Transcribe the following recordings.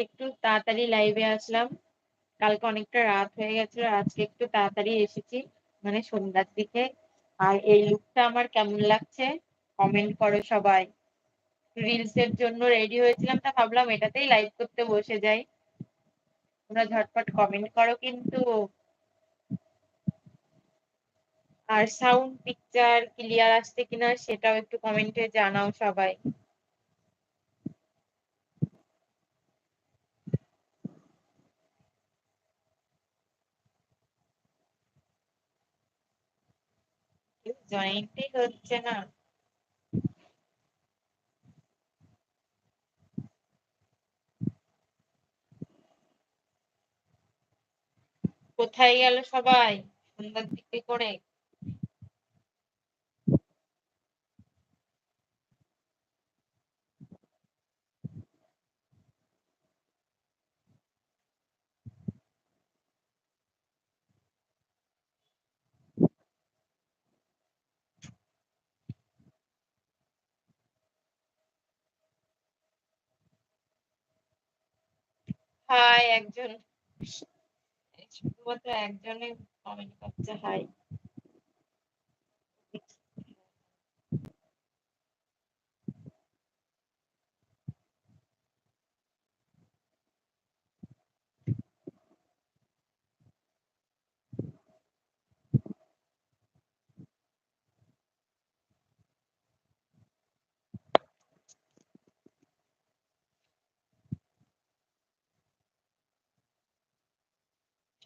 একটু তাড়াতাড়ি লাইভে আসলাম। কালকে অনেকটা রাত হয়ে গেছিল, আজকে একটু তাড়াতাড়ি এসেছি মানে সন্ধ্যার দিকে। আর এই লুকটা আমার কেমন লাগছে? কমেন্ট করো সবাই। রিলস এর জন্য রেডি হয়েছিলাম, তা ভাবলাম এটাতেই লাইভ করতে বসে যাই। তোমরা ঝটপট কমেন্ট করো কিন্তু। আর সাউন্ড পিকচার ক্লিয়ার আসছে কিনা সেটাও একটু কমেন্টে জানাও সবাই। জয়েন্টই হচ্ছে না কোথায় গেল সবাই? সন্ধ্যার দিকে করে। হাই একজন। শুধুমাত্র একজনে কমেন্ট করছে হাই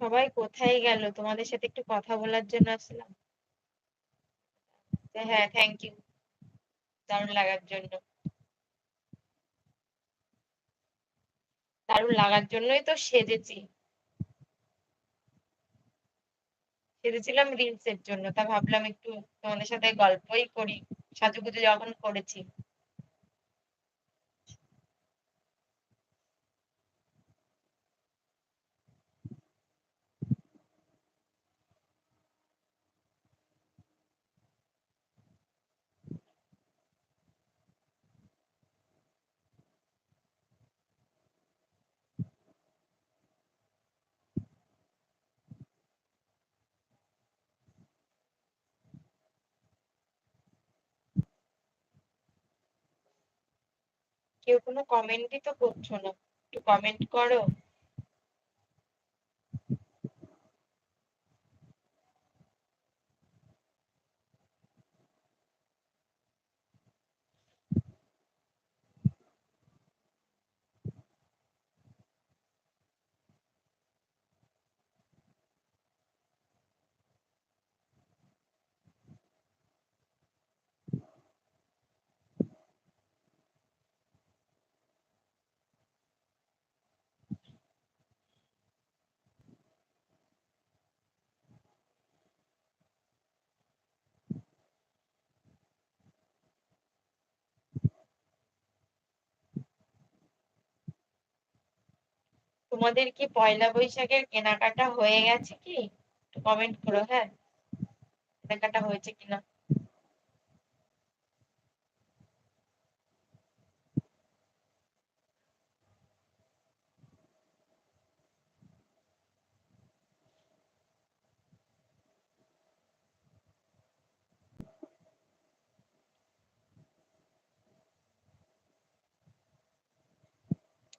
সবাই কোথায় গেল? তোমাদের সাথে একটু কথা বলার জন্য আসলাম। হ্যাঁ থ্যাংক ইউ দারুণ লাগার জন্য। দারুণ লাগার জন্যই তো সেজেছি। সেজেছিলাম রিলস এর জন্য। তা ভাবলাম একটু তোমাদের সাথে গল্পই করি। সাজুগুজু যখন করেছি। কেউ কোনো কমেন্টই তো করছ না। একটু কমেন্ট করো। তোমাদের কি পয়লা বৈশাখের কেনাকাটা হয়ে গেছে কি? কমেন্ট করো হ্যাঁ? কেনাকাটা হয়েছে কিনা?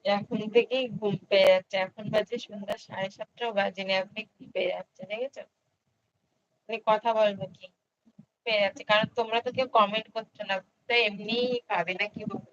এখন থেকেই ঘুম পেয়ে যাচ্ছে। এখন বাজে সন্ধ্যা সাড়ে সাতটাও বাজে বাজেনি আপনি ঘুম পেয়ে যাচ্ছে দেখেছ? আপনি কথা বলব কি? পেয়ে যাচ্ছে। কারণ তোমরা তো কেউ কমেন্ট করছ না তো এমনি পাবে না কি বলব?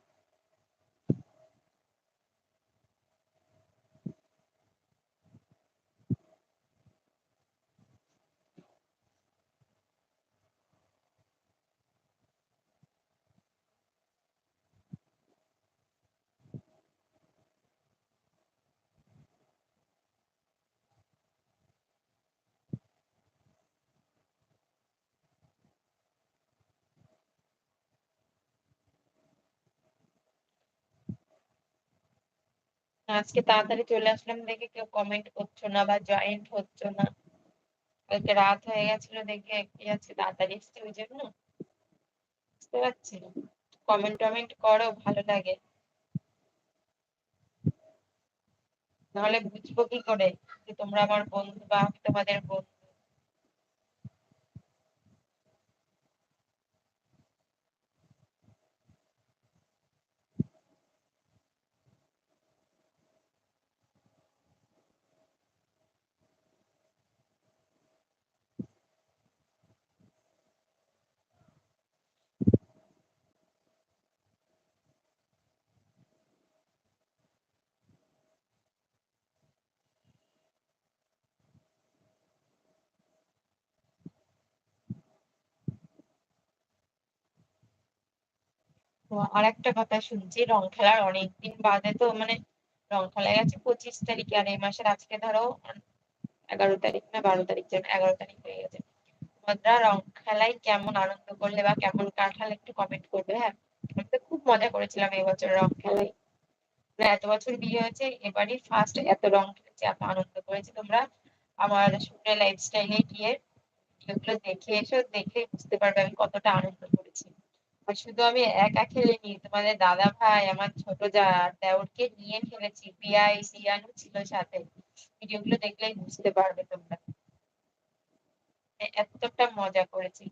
আজকে তাড়াতাড়ি চলে আসলাম, দেখে কেউ কমেন্ট করছ না বা জয়েন্ট হচ্ছ না। কালকে রাত হয়ে গেছিল দেখে কি আছে, তাড়াতাড়ি এসছে ওই জন্য। বুঝতে পারছি কমেন্ট টমেন্ট করো, ভালো লাগে। নাহলে বুঝব কি করে যে তোমরা আমার বন্ধু বা তোমাদের বন্ধু। আর একটা কথা শুনছি, রং খেলার অনেকদিন বাদে তো মানে রং খেলা গেছে পঁচিশ তারিখে আর এই মাসের আজকে ধরো এগারো তারিখ না বারো তারিখ যেন এগারো তারিখ হয়ে গেছে। তোমরা রং খেলায় কেমন আনন্দ করলে বা কেমন কাটালে একটু কমেন্ট করবে হ্যাঁ? আমি তো খুব মজা করেছিলাম এবছর রং খেলায়। মানে এত বছর বিয়ে হয়েছে, এবারই ফার্স্ট এত রং খেলেছি, এত আনন্দ করেছি তোমরা। আমার শুনে লাইফস্টাইলে গিয়ে ভিডিওগুলো দেখে এসো, দেখে বুঝতে পারবে আমি কতটা আনন্দ আর শুধু আমি একা খেলিনি তোমাদের দাদা ভাই, আমার ছোট যা, দেওরকে নিয়ে খেলেছি, পিয়াই, সিয়ানু ছিল সাথে। ভিডিওগুলো দেখলেই বুঝতে পারবে তোমরা। এতটা মজা করেছি।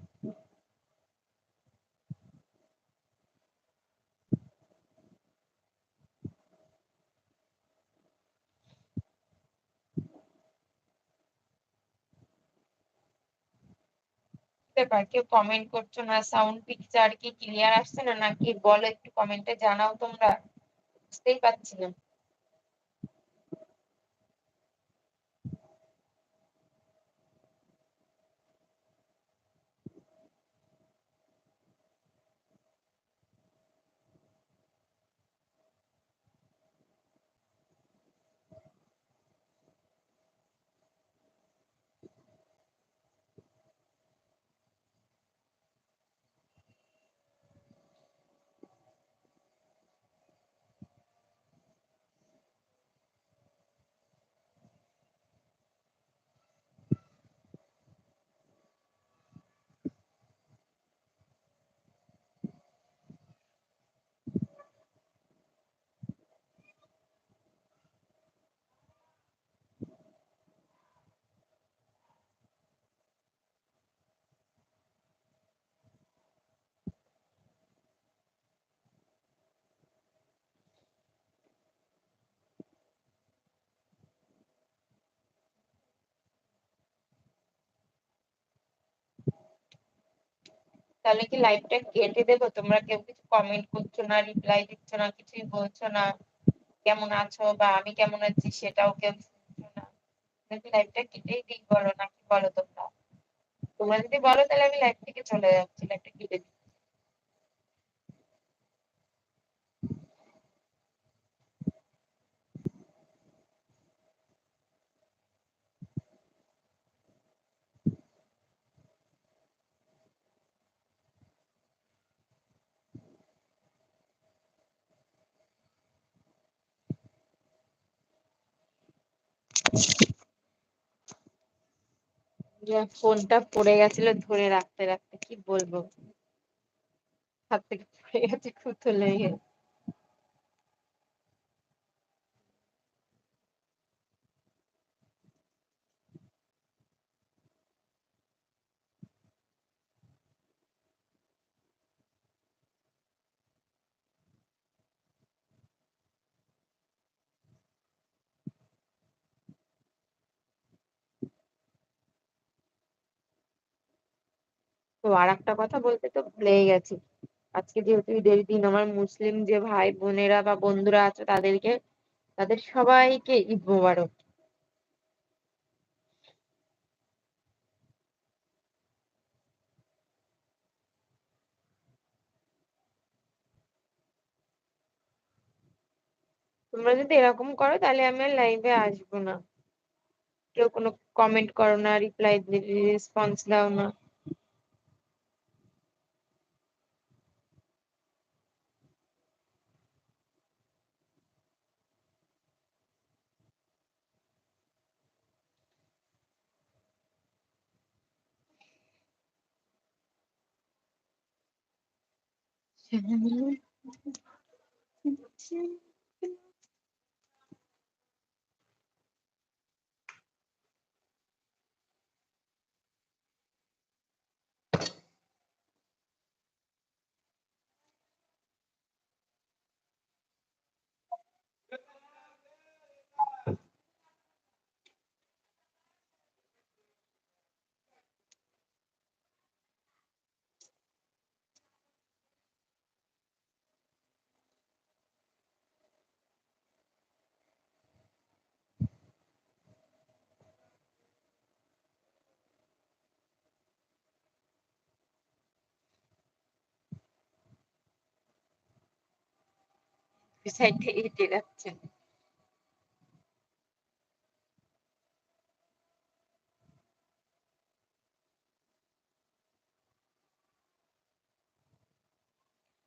ব্যাপার? কেউ কমেন্ট করছ না? সাউন্ড পিকচার কি ক্লিয়ার আসছে না? নাকি বলো একটু কমেন্টে জানাও তোমরা? বুঝতেই পারছি না। তাহলে কি লাইভটা কেটে দেবো? তোমরা কেউ কিছু কমেন্ট করছ না রিপ্লাই দিচ্ছ না, কিছুই বলছো না, কেমন আছো বা আমি কেমন আছি সেটাও কেউ শুনছো না। নাকি লাইভটা কেটেই দিই বলো, নাকি বলো তোমরা? তোমরা যদি বলো তাহলে আমি লাইভ থেকে চলে যাচ্ছি লাইভটা কেটে দিই ফোনটা পড়ে গেছিল ধরে রাখতে রাখতে কি বলব? হাত থেকে পড়ে গেছে খুঁতো লেগে তো আর একটা কথা বলতে তো ভুলেই গেছি। আজকে যেহেতু ঈদের দিন, আমার মুসলিম যে ভাই বোনেরা বা বন্ধুরা আছে তাদেরকে, তাদের সবাইকে ঈদ মোবারক। তোমরা যদি এরকম করো, তাহলে আমি আর লাইভে আসব না। কেউ কোনো কমেন্ট করো না রিপ্লাই রেসপন্স দাও না। Can?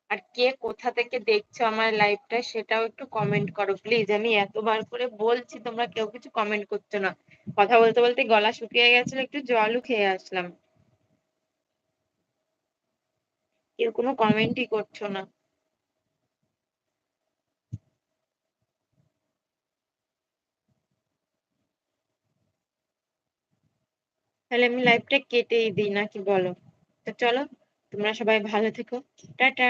আর কে কোথা থেকে দেখছ আমার লাইভটা সেটাও একটু কমেন্ট করো প্লিজ আমি এতবার করে বলছি, তোমরা কেউ কিছু কমেন্ট করছ না। কথা বলতে বলতে গলা শুকিয়ে গেছিল, একটু জলও খেয়ে আসলাম। কেউ কোনো কমেন্টই করছ না। তাহলে আমি লাইভটা কেটেই দিই নাকি বলো? তো চলো তোমরা সবাই ভালো থেকো। টাটা!